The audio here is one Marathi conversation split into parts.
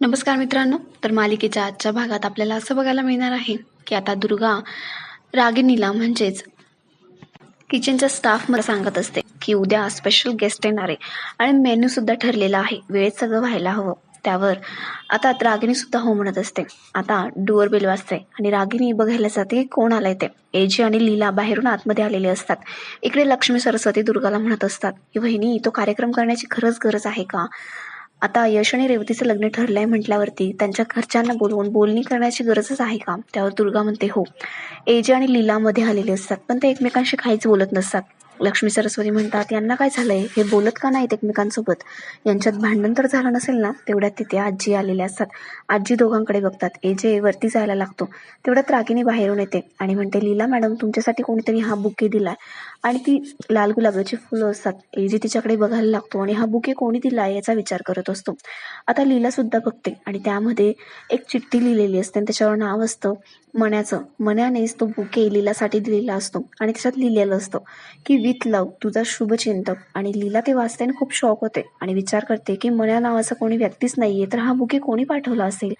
नमस्कार मित्रांनो तर मालिकेच्या आजच्या भागात आपल्याला असं बघायला मिळणार आहे की आता दुर्गा रागिनीला म्हणजेच किचनच्या स्टाफ मला सांगत असते की उद्या स्पेशल गेस्ट येणार आहे आणि मेन्यू सुद्धा ठरलेला आहे. वेळेत सगळं व्हायला हवं. त्यावर आता रागिनी सुद्धा हो म्हणत असते. आता डोअर बेल वाजते आणि रागिनी बघायला जाते की कोण आलाय ते एजी आणि लीला बाहेरून आतमध्ये आलेले असतात. इकडे लक्ष्मी सरस्वती दुर्गाला म्हणत असतात की वहिनी तो कार्यक्रम करण्याची खरंच गरज आहे का? आता यश आणि रेवतीचं लग्न ठरलंय म्हटल्यावरती त्यांच्या घरच्यांना बोलवून बोलणी करण्याची गरजच आहे का? त्यावर दुर्गा म्हणते हो. एजे आणि लीला मध्ये आलेले असतात पण ते एकमेकांशी काहीच बोलत नसतात. लक्ष्मी सरस्वती म्हणतात यांना काय झालंय? हे बोलत का नाहीत एकमेकांसोबत? यांच्यात भांडण तर झालं नसेल ना? तेवढ्यात तिथे आजी आलेल्या असतात. आजी दोघांकडे बघतात. एजे वरती जायला लागतो. तेवढ्यात रागिनी बाहेरून येते आणि म्हणते लीला मॅडम तुमच्यासाठी कोणीतरी हा बुके दिलाय. आणि ती लाल गुलाबाची फुलं असतात. एजे तिच्याकडे बघायला लागतो आणि हा बुके कोणी दिलाय याचा विचार करत असतो. आता लीला सुद्धा बघते आणि त्यामध्ये एक चिठ्ठी लिहिलेली असते आणि त्याच्यावर नाव असतं मण्याचं. मण्यानेच तो बुके लीलासाठी दिलेला असतो आणि त्याच्यात लिहिलेलं असतं की विथ लव तुझा शुभचिंतक आणि लीला ते वाचते आणि खूप शॉक होते. आणि विचार करते की मण्या नावाचा कोणी व्यक्तीच नाहीये तर हा बुके कोणी पाठवला असेल?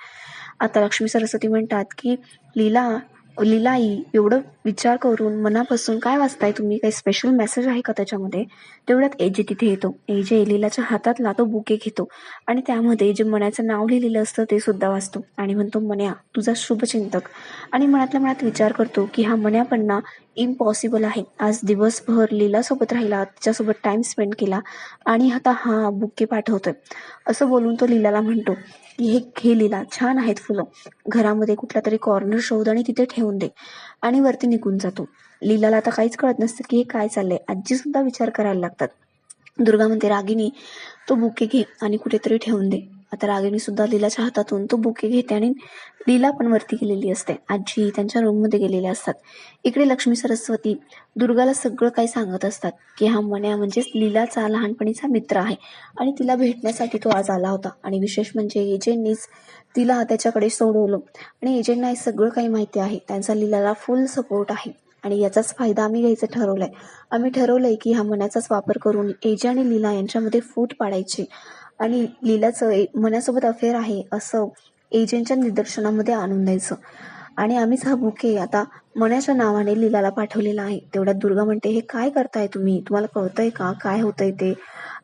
आता लक्ष्मी सरस्वती म्हणतात की लीला लीलाई एवढं विचार करून मनापासून काय वाचताय तुम्ही? काही स्पेशल मेसेज आहे का त्याच्यामध्ये? तेवढ्यात एजे तिथे येतो. एजे लीलाच्या हातातला तो बुके घेतो आणि त्यामध्ये जे मनाचं नाव लिहिलेलं असतं ते सुद्धा वाचतो आणि म्हणतो मन्या तुझा शुभचिंतक. आणि मनातल्या मनात विचार करतो की हा मन्यापण्णा इम्पॉसिबल आहे. आज दिवसभर लीलासोबत राहिला तिच्यासोबत टाइम स्पेंड केला आणि आता हा बुके पाठवतोय. असं बोलून तो लीलाला म्हणतो हे घे लीला छान आहेत फुलं. घरामध्ये कुठला तरी कॉर्नर शोध आणि तिथे ठेवून दे. आणि वरती निघून जातो लीलाला आता काहीच कळत नसतं की हे काय चाललंय. आजी सुद्धा विचार करायला लागतात. दुर्गा म्हणते रागिनी तो बुके घे आणि कुठेतरी ठेवून दे. आता रागिणी सुद्धा लीलाच्या हातातून तो बुके घेते आणि लीला पण वरती गेलेली असते. आजी त्यांच्या रूममध्ये गेलेल्या असतात. इकडे लक्ष्मी सरस्वती दुर्गाला सगळं काही सांगत असतात की हा मन्या म्हणजेच लीलाचा लहानपणीचा मित्र आहे आणि तिला भेटण्यासाठी तो आज आला होता. आणि विशेष म्हणजे एजेंनीच तिला त्याच्याकडे सोडवलं. आणि एजेंटना हे सगळं काही माहिती आहे. त्यांचा लीलाला फुल सपोर्ट आहे. आणि याचाच फायदा आम्ही घ्यायचं ठरवलंय. आम्ही ठरवलंय की हा मनाचाच वापर करून एजे आणि लीला यांच्यामध्ये फूट पाडायची. आणि लीलाचं मनासोबत अफेअर आहे असं एजंटच्या निदर्शनामध्ये आणून द्यायचं. आणि आम्हीच हा बुके आता मनाच्या नावाने लीलाला पाठवलेला आहे. तेवढ्यात दुर्गा म्हणते हे काय करताय तुम्ही? तुम्हाला कळतंय का? काय होतंय ते?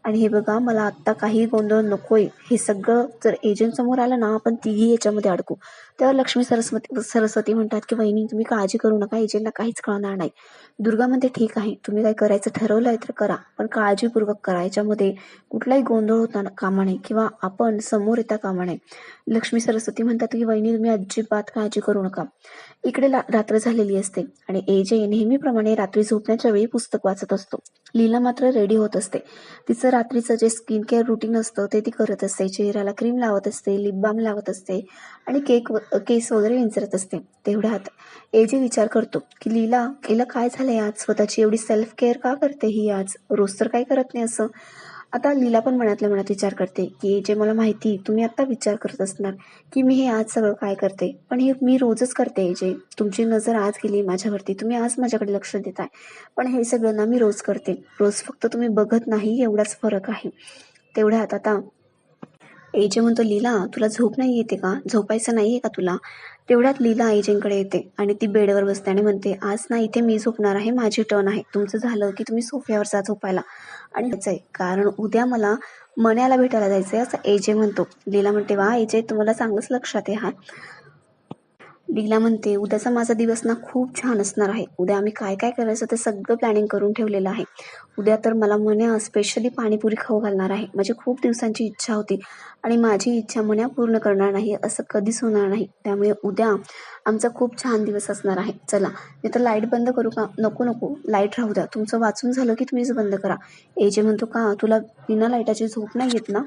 आणि हे बघा मला आत्ता काही गोंधळ नकोय. हे सगळं जर एजंट समोर आलं ना आपण तिघी याच्यामध्ये अडकू. तेव्हा लक्ष्मी सरस्वती सरस्वती म्हणतात की वहिनी तुम्ही काळजी करू नका एजंटला काहीच कळणार नाही. दुर्गा म्हणते ठीक आहे तुम्ही काय करायचं ठरवलं आहे तर करा पण काळजीपूर्वक करा. याच्यामध्ये कुठलाही गोंधळ होता कामा नये किंवा आपण समोर येता कामा नये लक्ष्मी सरस्वती म्हणतात की वहिनी तुम्ही अजिबात काळजी करू नका. इकडे रात्र झालेली असते आणि एजे नेहमीप्रमाणे रात्री झोपण्याच्या वेळी पुस्तक वाचत असतो. लीला मात्र रेडी होत असते. तिचं रात्रीचं जे स्किन केअर रुटीन असतं ते ती करत असते. चेहऱ्याला क्रीम लावत असते लिप बाम लावत असते आणि केक केस वगैरे विंचरत असते. तेवढ्यात एजे विचार करतो की लीला लीला काय झालंय आज? स्वतःची एवढी सेल्फ केअर का करते ही आज? रोज तर काय करत नाही असं. आता लीला पण मनातल्या मनात विचार करते की जे मला माहिती तुम्ही आता विचार करत असणार की मी हे आज सगळं काय करते? पण हे मी रोजच करते जे तुमची नजर आज गेली माझ्यावरती. तुम्ही आज माझ्याकडे लक्ष देताय. पण हे सगळं ना मी रोज करते. रोज फक्त तुम्ही बघत नाही एवढाच फरक आहे. तेवढ्यात आता एजे म्हणतो लीला तुला झोप नाही येते का? झोपायचं नाहीये का तुला? तेवढ्यात लीला एजेंकडे येते आणि ती बेडवर बसते आणि म्हणते आज ना इथे मी झोपणार आहे माझी टर्न आहे. तुमचं झालं की तुम्ही सोफ्यावर जा झोपायला. आणि आहे कारण उद्या मला मण्याला भेटायला जायचंय असं एजे म्हणतो. लीला म्हणते वा एजे तुम्हाला चांगलंच लक्षात आहे हा. लीला म्हणते उद्याचा माझा दिवस ना खूप छान असणार आहे. उद्या आम्ही काय काय करायचं ते सगळं प्लॅनिंग करून ठेवलेलं आहे. उद्या तर मला मन्या स्पेशली पाणीपुरी खाऊ घालणार आहे. माझी खूप दिवसांची इच्छा होती आणि माझी इच्छा मन्या पूर्ण करणार नाही असं कधीच होणार नाही. त्यामुळे उद्या आमचा खूप छान दिवस असणार आहे. चला मी तर लाइट बंद करू का? नको नको. लाइट राहू द्या. तुमचं वाचून झालं की तुम्हीच बंद करा. एजे म्हणतो का तुला बिना लाईटाची झोप नाही येत ना?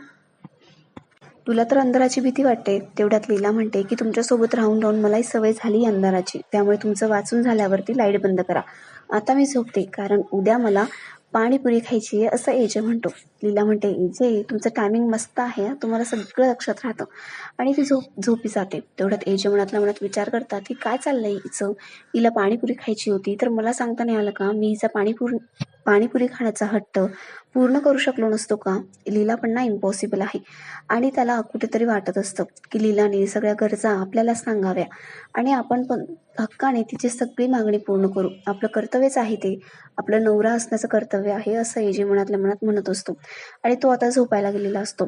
तुला तर अंधाराची भीती वाटते. तेवढ्यात लीला म्हणते की तुमच्यासोबत राहून राहून मलाही सवय झाली अंधाराची. त्यामुळे तुमचं वाचून झाल्यावरती लाइट बंद करा. आता मी झोपते कारण उद्या मला पाणीपुरी खायची आहे असं एजे म्हणतो. लीला म्हणते एजे तुमचं टायमिंग मस्त आहे तुम्हाला सगळं लक्षात राहतं. आणि ती झोप झोपी जाते. तेवढ्यात एजे मनातल्या मनात विचार करतात की काय चाललंय हिचं? हिला पाणीपुरी खायची होती तर मला सांगता नाही आलं का? मी हिचा पाणीपुरी पाणीपुरी खाण्याचा हट्ट पूर्ण करू शकलो नसतो का? लीला पण ना इम्पॉसिबल आहे. आणि त्याला कुठेतरी वाटत असतं की लीलाने सगळ्या गरजा आपल्याला सांगाव्या. आणि आपण पण हक्काने तिची सगळी मागणी पूर्ण करू. आपलं कर्तव्यच आहे ते. आपलं नवरा असण्याचं कर्तव्य आहे असं एजी मनातल्या मनात म्हणत असतो. आणि तो आता झोपायला गेलेला असतो.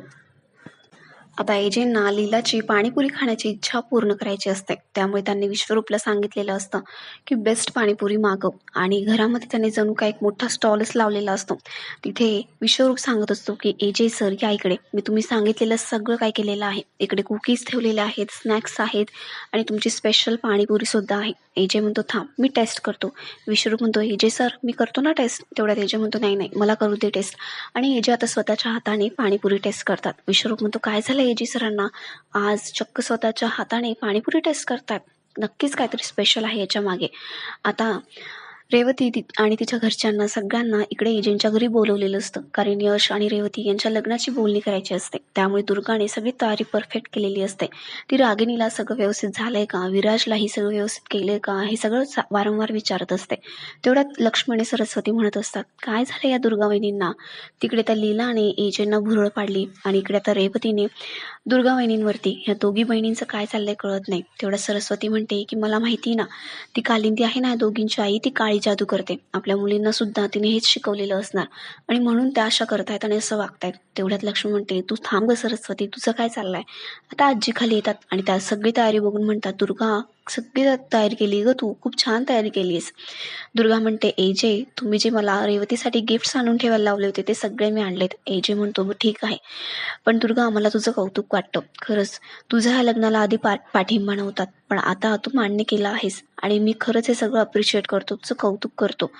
आता एजेंना लीलाची पाणीपुरी खाण्याची इच्छा पूर्ण करायची असते त्यामुळे त्यांनी विश्वरूपला सांगितलेलं असतं की बेस्ट पाणीपुरी मागव. आणि घरामध्ये त्यांनी जणू काय एक मोठा स्टॉलच लावलेला असतो. तिथे विश्वरूप सांगत असतो की एजे सर या इकडे. मी तुम्ही सांगितलेलं सगळं काय केलेलं आहे. इकडे कुकीज ठेवलेले आहेत स्नॅक्स आहेत आणि तुमची स्पेशल पाणीपुरी सुद्धा आहे. एजे म्हणतो थांब मी टेस्ट करतो. विश्वरूप म्हणतो एजे सर मी करतो ना टेस्ट तेवढ्यात एजे म्हणतो नाही नाही मला करू दे टेस्ट आणि एजे आता स्वतःच्या हाताने पाणीपुरी टेस्ट करतात. विश्वरूप म्हणतो काय झालं एजी सरांना आज चक्क स्वतःच्या हाताने पाणीपुरी टेस्ट करतात. नक्कीच काहीतरी स्पेशल आहे याच्या मागे. आता रेवती आणि तिच्या घरच्यांना सगळ्यांना इकडे एजंटच्या घरी बोलवलेलं असतं. कारण यश आणि रेवती यांच्या लग्नाची बोलणी करायची असते. त्यामुळे दुर्गाने सगळी तयारी परफेक्ट केलेली असते. ती रागिणीला सगळं व्यवस्थित झालंय का? विराजला ही सगळं व्यवस्थित केलंय का? हे सगळं सा- वारंवार विचारत असते. तेवढ्यात लक्ष्मणी सरस्वती म्हणत असतात काय झालं या दुर्गा वहिनींना? तिकडे त्या लीलाने एजंटना भुरळ पाडली आणि इकडे आता रेवतीने दुर्गा वहिनींवरती ह्या दोघी बहिणींचं काय चाललंय कळत नाही. तेवढ्या सरस्वती म्हणते की मला माहिती ना ती कालिंदी आहे ना या दोघींची आई? ती काळी जादू करते. आपल्या मुलींना सुद्धा तिने हेच शिकवलेलं असणार. आणि म्हणून त्या अशा करतायत आणि असं वागतायत. तेवढ्यात लक्ष्मी म्हणते तू थांब ग सरस्वती तुझं काय चाललंय? आता आजी खाली येतात आणि त्या सगळी तयारी बघून म्हणतात दुर्गा सगळी तयारी केली ग तू. खूप छान तयारी केलीस. दुर्गा म्हणते एजे तुम्ही जे मला रेवतीसाठी गिफ्ट्स आणून ठेवायला लावले होते ते सगळे मी आणलेत. एजे म्हणतो ठीक आहे. पण दुर्गा आम्हाला तुझं कौतुक वाटतं. खरंच तुझ्या ह्या लग्नाला आधी पा पाठिंबा नव्हतात पण आता तू मान्य केलं आहेस आणि मी खरंच हे सगळं अप्रिशिएट करतो तुझं कौतुक करतो.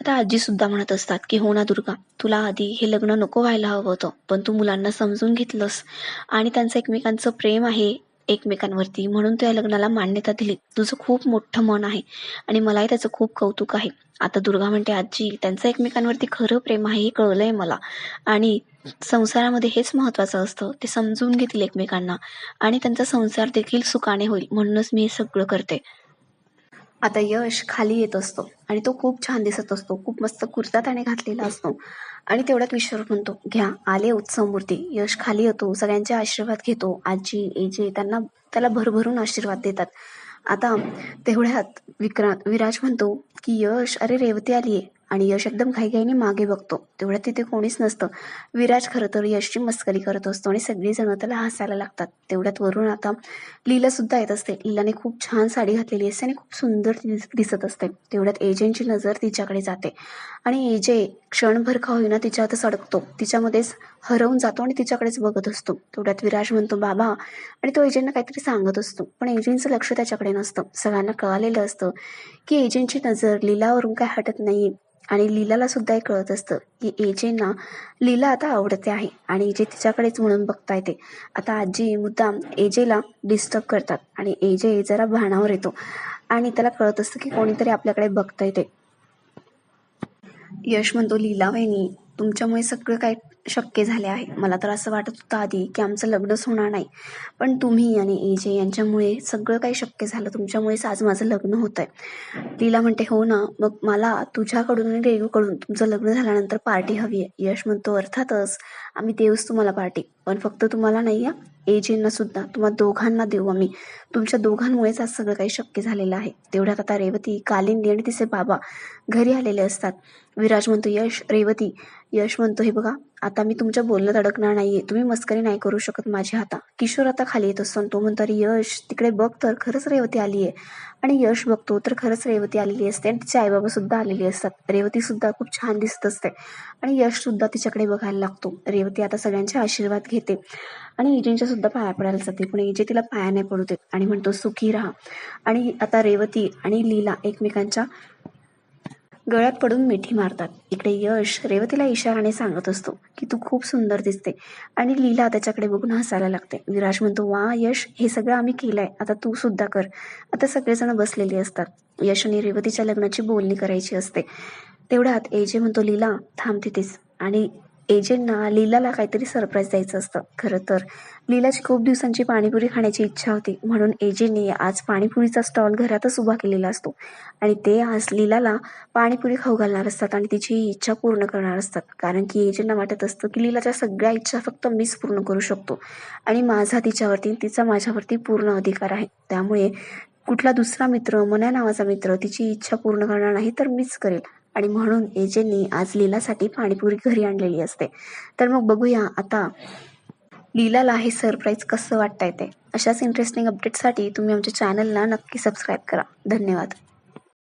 आता आजी सुद्धा म्हणत असतात की हो ना दुर्गा तुला आधी हे लग्न नको व्हायला हवं होतं पण तू मुलांना समजून घेतलंस आणि त्यांचं एकमेकांचं प्रेम आहे एकमेकांवरती. म्हणून तू या लग्नाला मान्यता दिली. तुझं खूप मोठं मन आहे आणि मलाही त्याचं खूप कौतुक आहे. आता दुर्गा म्हणते आजी त्यांचं एकमेकांवरती खरं प्रेम आहे हे कळलंय मला. आणि संसारामध्ये हेच महत्वाचं असतं ते समजून घेतील एकमेकांना. आणि त्यांचा संसार देखील सुखाने होईल म्हणूनच मी हे सगळं करते. आता यश खाली येत असतो आणि तो खूप छान दिसत असतो. खूप मस्त कुर्ता त्याने घातलेला असतो. आणि तेवढ्यात विश्वरूप म्हणतो घ्या आले उत्सव मूर्ती यश खाली येतो सगळ्यांचे आशीर्वाद घेतो आजी एजे त्यांना त्याला भरभरून आशीर्वाद देतात. आता तेवढ्यात विक्रांत विराज म्हणतो की यश अरे रेवती आलीये. आणि यश एकदम घाईघाईने मागे बघतो. तेवढ्यात तिथे कोणीच नसतं. विराज खरं तर यशची मस्करी करत असतो आणि सगळीजणं त्याला हसायला लागतात. तेवढ्यात वरून आता लीला सुद्धा येत असते. लीलाने खूप छान साडी घातलेली असते आणि खूप सुंदर दिस- दिसत असते. तेवढ्यात एजेंची नजर तिच्याकडे जाते. आणि एजे क्षणभर का होईना तिच्या आता सडकतो तिच्यामध्येच हरवून जातो आणि तिच्याकडेच बघत असतो. तेवढ्यात विराज म्हणतो बाबा आणि तो एजंटना काहीतरी सांगत असतो. पण एजंटचं लक्ष त्याच्याकडे नसतं. सगळ्यांना कळालेलं असतं की एजंटची नजर लीलावरून काय हटत नाही आणि लीलाला सुद्धा हे कळत असतं की एजेंना लीला आता आवडते आहे आणि एजे तिच्याकडेच म्हणून बघता येते आता आजी मुद्दाम एजेला डिस्टर्ब करतात आणि एजे जरा भानावर येतो. आणि त्याला कळत असतं की कोणीतरी आपल्याकडे बघता येते यश म्हणतो लीला वहिनी तुमच्यामुळे सगळं काही शक्य झाले आहे. मला तर असं वाटत होतं आधी की आमचं लग्नच होणार नाही. पण तुम्ही आणि ए जे यांच्यामुळे सगळं काही शक्य झालं. तुमच्यामुळेच आज माझं लग्न होत आहे लीला म्हणते हो ना मग मला तुझ्याकडून आणि रेणूकडून तुमचं लग्न झाल्यानंतर पार्टी हवी आहे. यश म्हणतो अर्थातच आम्ही देऊच तुम्हाला पार्टी. पण फक्त तुम्हाला नाही या एजेंना सुद्धा तुम्हा दोघांना देऊ आम्ही. तुमच्या दोघांमुळेच आज सगळं काही शक्य झालेलं आहे. तेवढ्यात आता रेवती कालिंदी आणि तिचे बाबा घरी आलेले असतात. विराज म्हणतो यश रेवती यश म्हणतो हे बघा आता मी तुमच्या बोलण्यात अडकणार नाहीये. तुम्ही मस्करी नाही करू शकत माझी आता किशोर आता खाली येत असतो. आणि तो म्हणतो अरे यश तिकडे बघ तर खरंच रेवती आली आहे आणि यश बघतो तर खरंच रेवती आलेली असते आणि तिचे आईबाबा सुद्धा आलेली असतात. रेवती सुद्धा खूप छान दिसत असते. आणि यश सुद्धा तिच्याकडे बघायला लागतो. रेवती आता सगळ्यांचे आशीर्वाद घेते. आणि इजेंच्या सुद्धा पाया पडायला जाते. पण इजे तिला पाया नाही पडू देत. आणि म्हणतो सुखी राहा. आणि आता रेवती आणि लीला एकमेकांच्या गळ्यात पडून मिठी मारतात. इकडे यश रेवतीला इशाराने सांगत असतो की तू खूप सुंदर दिसते. आणि लीला त्याच्याकडे बघून हसायला लागते. विराज म्हणतो वा यश हे सगळं आम्ही केलंय. आता तू सुद्धा कर. आता सगळेजण बसलेले असतात. यश आणि रेवतीच्या लग्नाची बोलणी करायची असते. तेवढ्यात एजे म्हणतो लीला थांब तिथेच. आणि एजंटना लीलाला काहीतरी सरप्राईज द्यायचं असतं. खरं तर लीलाची खूप दिवसांची पाणीपुरी खाण्याची इच्छा होती. म्हणून एजंटने आज पाणीपुरीचा स्टॉल घरातच उभा केलेला असतो. आणि ते आज लीलाला पाणीपुरी खाऊ घालणार असतात आणि तिची इच्छा पूर्ण करणार असतात. कारण की एजंटना वाटत असतं की लीलाच्या सगळ्या इच्छा फक्त मीच पूर्ण करू शकतो. आणि माझा तिच्यावरती तिचा माझ्यावरती पूर्ण अधिकार आहे. त्यामुळे कुठला दुसरा मित्र मना नावाचा मित्र तिची इच्छा पूर्ण करणार नाही तर मीच करेल. आणि म्हणून एजेंनी आज लीलासाठी पाणीपुरी घरी आणलेली असते. तर मग बघूया आता लीलाला हे सरप्राईज कसं वाटतंय ते. अशाच इंटरेस्टिंग अपडेटसाठी तुम्ही आमच्या चॅनलला नक्की सबस्क्राईब करा. धन्यवाद.